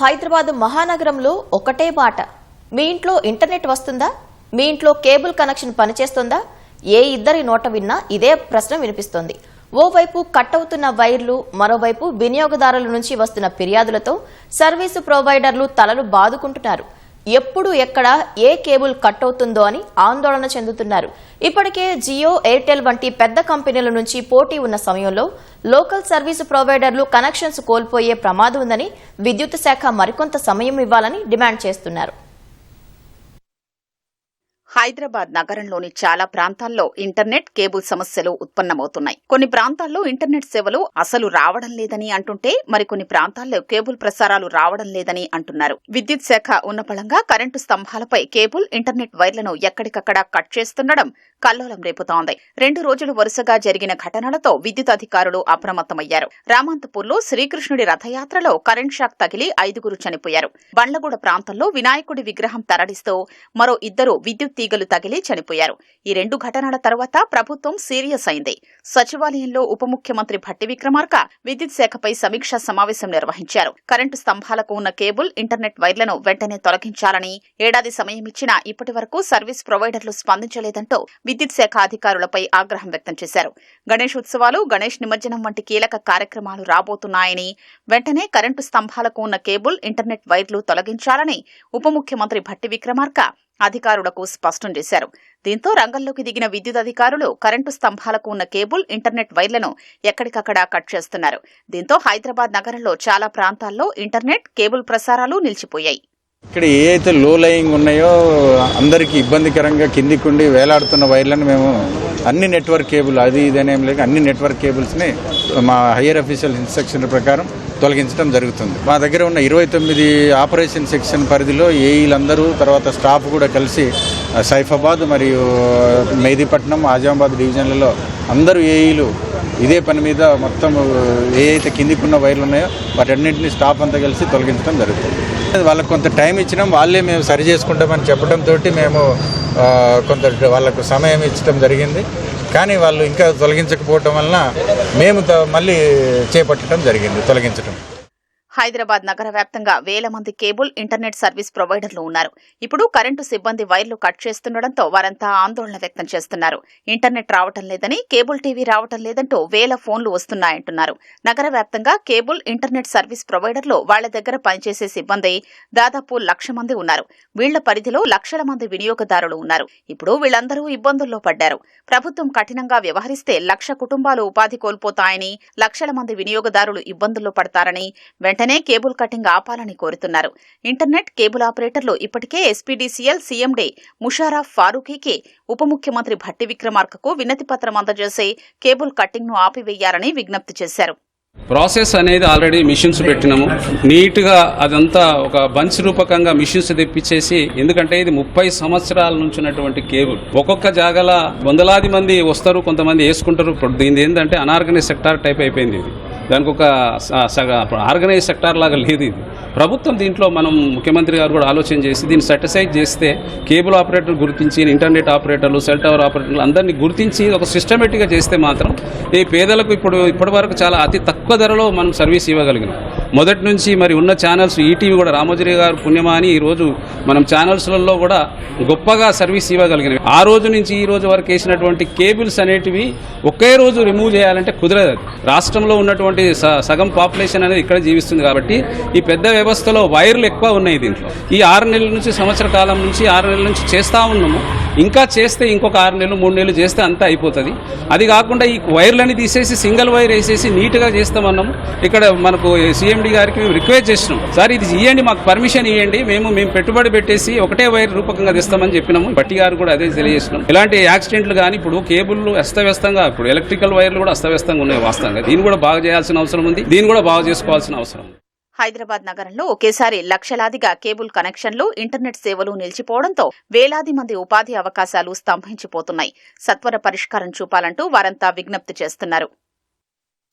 హైదరాబాద్ మహానగరంలో ఒకటే బాట. మీ ఇంట్లో ఇంటర్నెట్ వస్తుందా? మీ ఇంట్లో కేబుల్ కనెక్షన్ పనిచేస్తుందా? ఏ ఇద్దరి నోట విన్నా ఇదే ప్రశ్న వినిపిస్తోంది. ఓవైపు కట్ అవుతున్న వైర్లు మరోవైపు వినియోగదారుల నుంచి వస్తున్న ఫిర్యాదులతో సర్వీసు ప్రొవైడర్లు తలలు బాదుకుంటున్నారు. ఎప్పుడు ఎక్కడ ఏ కేబుల్ కట్ అవుతుందో అని ఆందోళన చెందుతున్నారు. ఇప్పటికే జియో ఎయిర్టెల్ వంటి పెద్ద కంపెనీల నుంచి పోటీ ఉన్న సమయంలో లోకల్ సర్వీసు ప్రొవైడర్లు కనెక్షన్స్ కోల్పోయే ప్రమాదం ఉందని విద్యుత్ శాఖ మరికొంత సమయం ఇవ్వాలని డిమాండ్ చేస్తున్నారు. హైదరాబాద్ నగరంలోని చాలా ప్రాంతాల్లో ఇంటర్నెట్ కేబుల్ సమస్యలు ఉత్పన్నమవుతున్నాయి. కొన్ని ప్రాంతాల్లో ఇంటర్నెట్ సేవలు అసలు రావడం లేదని అంటుంటే మరికొన్ని ప్రాంతాల్లో కేబుల్ ప్రసారాలు రావడం లేదని అంటున్నారు. విద్యుత్ శాఖ ఉన్నపళంగా కరెంటు స్తంభాలపై కేబుల్ ఇంటర్నెట్ వైర్లను ఎక్కడికక్కడ కట్ చేస్తుండడం కల్లోలం రేపుతోంది. రెండు రోజులు వరుసగా జరిగిన ఘటనలతో విద్యుత్ అధికారులు అప్రమత్తమయ్యారు. రామంతపూర్లో శ్రీకృష్ణుడి రథయాత్రలో కరెంట్ షాక్ తగిలి ఐదుగురు చనిపోయారు. బండ్లగూడ ప్రాంతంలో వినాయకుడి విగ్రహం తరలిస్తూ మరో ఇద్దరు విద్యుత్ తీగలు తగిలి చనిపోయారు. ఈ రెండు ఘటనల తర్వాత ప్రభుత్వం సీరియస్ అయింది. సచివాలయంలో ఉప ముఖ్యమంత్రి భట్టి విక్రమార్క విద్యుత్ శాఖపై సమీక్షా సమావేశం నిర్వహించారు. కరెంటు స్తంభాలకు ఉన్న కేబుల్ ఇంటర్నెట్ వైర్లను వెంటనే తొలగించాలని ఏడాది సమయం ఇచ్చినా ఇప్పటి వరకు సర్వీస్ ప్రొవైడర్లు స్పందించలేదంటూ విద్యుత్ శాఖ అధికారులపై ఆగ్రహం వ్యక్తం చేశారు. గణేష్ ఉత్సవాలు గణేష్ నిమజ్జనం వంటి కీలక కార్యక్రమాలు రాబోతున్నాయని వెంటనే కరెంటు స్తంభాలకు ఉన్న కేబుల్ ఇంటర్నెట్ వైర్లు తొలగించాలని ఉప ముఖ్యమంత్రి భట్టి విక్రమార్క అధికారులకు స్పష్టం చేశారు. దీంతో రంగంలోకి దిగిన విద్యుత్ అధికారులు కరెంటు స్తంభాలకు ఉన్న కేబుల్ ఇంటర్నెట్ వైర్లను ఎక్కడికక్కడ కట్ చేస్తున్నారు. దీంతో హైదరాబాద్ నగరంలో చాలా ప్రాంతాల్లో ఇంటర్నెట్ కేబుల్ ప్రసారాలు నిలిచిపోయాయి. ఇక్కడ ఏ అయితే లో లయింగ్ ఉన్నాయో అందరికీ ఇబ్బందికరంగా కిందికుండి వేలాడుతున్న వైర్లను మేము అన్ని నెట్వర్క్ కేబుల్ అది ఇదనేం లేక అన్ని నెట్వర్క్ కేబుల్స్ని మా హయ్యర్ అఫీషియల్ ఇన్స్ట్రక్షన్ ప్రకారం తొలగించడం జరుగుతుంది. మా దగ్గర ఉన్న ఇరవై తొమ్మిది ఆపరేషన్ సెక్షన్ పరిధిలో ఏఈలందరూ తర్వాత స్టాఫ్ కూడా కలిసి సైఫాబాద్ మరియు మెహదీపట్నం ఆజామాబాద్ డివిజన్లలో అందరూ ఏఈలు ఇదే పని మీద మొత్తం ఏ అయితే కిందికున్న వైర్లు ఉన్నాయో వాటన్నింటినీ స్టాఫ్ అంతా కలిసి తొలగించడం జరుగుతుంది. వాళ్ళకి కొంత టైం ఇచ్చినాం వాళ్ళే మేము సరి చేసుకుంటామని చెప్పడంతో మేము కొంత వాళ్ళకు సమయం ఇచ్చడం జరిగింది. కానీ వాళ్ళు ఇంకా తొలగించకపోవటం వలన మేము త- మళ్ళీ చేపట్టడం జరిగింది తొలగించడం హైదరాబాద్ నగర వ్యాప్తంగా వేల మంది కేబుల్ ఇంటర్నెట్ సర్వీస్ ప్రొవైడర్లు ఉన్నారు. ఇప్పుడు కరెంటు సిబ్బంది వైర్లు కట్ చేస్తుండటంతో వారంతా ఆందోళన వ్యక్తం చేస్తున్నారు. ఇంటర్నెట్ రావటం లేదని కేబుల్ టీవీ రావటం లేదంటూ వేల ఫోన్లు వస్తున్నాయంటున్నారు. నగర వ్యాప్తంగా కేబుల్ ఇంటర్నెట్ సర్వీస్ ప్రొవైడర్లు వాళ్ళ దగ్గర పనిచేసే సిబ్బంది దాదాపు లక్ష మంది ఉన్నారు. వీళ్ళ పరిధిలో లక్షల మంది వినియోగదారులు ఉన్నారు. ఇప్పుడు వీళ్ళందరూ ఇబ్బందుల్లో పడ్డారు. ప్రభుత్వం కఠినంగా వ్యవహరిస్తే లక్ష కుటుంబాలు ఉపాధి కోల్పోతాయని లక్షల మంది వినియోగదారులు ఇబ్బందుల్లో పడతారని వెంటనే కేబుల్ కటింగ్ ఆపాలని కోరుతున్నారు. ఇంటర్నెట్ కేబుల్ ఆపరేటర్లు ఇప్పటికే ఎస్పీడీసీఎల్ సీఎండీ ముషారఫ్ ఫారూఖీకి ఉప ముఖ్యమంత్రి భట్టి విక్రమార్కకు వినతి పత్రం అందజేసి కేబుల్ కటింగ్ను ఆపివేయాలని విజ్ఞప్తి చేశారు. ప్రాసెస్ అనేది ఆల్రెడీ మిషన్స్ పెట్టినాము. నీట్గా అదంతా ఒక బంచ్ రూపకంగా మిషన్స్ తెప్పించేసి ఎందుకంటే ఇది ముప్పై సంవత్సరాల నుంచి ఉన్నటువంటి కేబుల్. ఒక్కొక్క జాగల వందలాది మంది వస్తారు కొంతమంది వేసుకుంటారు. దీని ఏంటంటే అనార్గనైజ్ సెక్టార్ టైప్ అయిపోయింది ఇది. దానికి ఒక ఆర్గనైజ్ సెక్టార్ లాగా లేదు ఇది. ప్రభుత్వం దీంట్లో మనం ముఖ్యమంత్రి గారు కూడా ఆలోచన చేసి దీన్ని సెటిసైజ్ చేస్తే కేబుల్ ఆపరేటర్ గుర్తించి ఇంటర్నెట్ ఆపరేటర్లు సెల్ టవర్ ఆపరేటర్లు అందరినీ గుర్తించి ఒక సిస్టమేటిక్గా చేస్తే మాత్రం ఈ పేదలకు ఇప్పుడు ఇప్పటి వరకు చాలా అతి తక్కువ ధరలో మనం సర్వీస్ ఇవ్వగలిగినాం. మొదటి నుంచి మరి ఉన్న ఛానల్స్ ఈటీవీ కూడా రామోజీ గారు పుణ్యమా అని ఈరోజు మనం ఛానల్స్లలో కూడా గొప్పగా సర్వీస్ ఇవ్వగలిగినవి. ఆ రోజు నుంచి ఈ రోజు వరకు వేసినటువంటి కేబుల్స్ అనేటివి ఒకే రోజు రిమూవ్ చేయాలంటే కుదరదు. రాష్ట్రంలో ఉన్నటువంటి స- సగం పాపులేషన్ అనేది ఇక్కడ జీవిస్తుంది కాబట్టి ఈ పెద్ద వ్యవస్థలో వైర్లు ఎక్కువ ఉన్నాయి దీంట్లో. ఈ ఆరు నెలల నుంచి సంవత్సర కాలం నుంచి ఆరు నెలల నుంచి చేస్తూ ఉన్నాము. ఇంకా చేస్తే ఇంకొక ఆరు నెలలు మూడు నెలలు చేస్తే అంతా అయిపోతుంది. అది కాకుండా ఈ వైర్లని తీసేసి సింగిల్ వైర్ వేసేసి నీట్గా చేస్తామన్నాం ఇక్కడ మనకు సీఎండి గారికి మేము రిక్వెస్ట్ చేసినాం. సార్ ఇది ఇవ్వండి మాకు పర్మిషన్ ఇవ్వండి మేము మేము పెట్టుబడి పెట్టేసి ఒకటే వైర్ రూపకంగా తెస్తామని చెప్పినాము. బట్టి గారు కూడా అదే తెలియజేసినాం ఇలాంటి యాక్సిడెంట్లు కానీ ఇప్పుడు కేబుల్ అస్తవ్యస్తంగా ఇప్పుడు ఎలక్ట్రికల్ వైర్లు కూడా అస్తవ్యస్తంగా ఉన్నాయి వాస్తవంగా. దీన్ని కూడా బాగా చేయాల్సిన అవసరం ఉంది. దీన్ని కూడా బాగా చేసుకోవాల్సిన అవసరం ఉంది. హైదరాబాద్ నగరంలో ఒకేసారి లక్షలాదిగా కేబుల్ కనెక్షన్లు ఇంటర్నెట్ సేవలు నిలిచిపోవడంతో వేలాది మంది ఉపాధి అవకాశాలు స్తంభించిపోతున్నాయి. సత్వర పరిష్కారం చూపాలంటూ వారంతా విజ్ఞప్తి చేస్తున్నారు.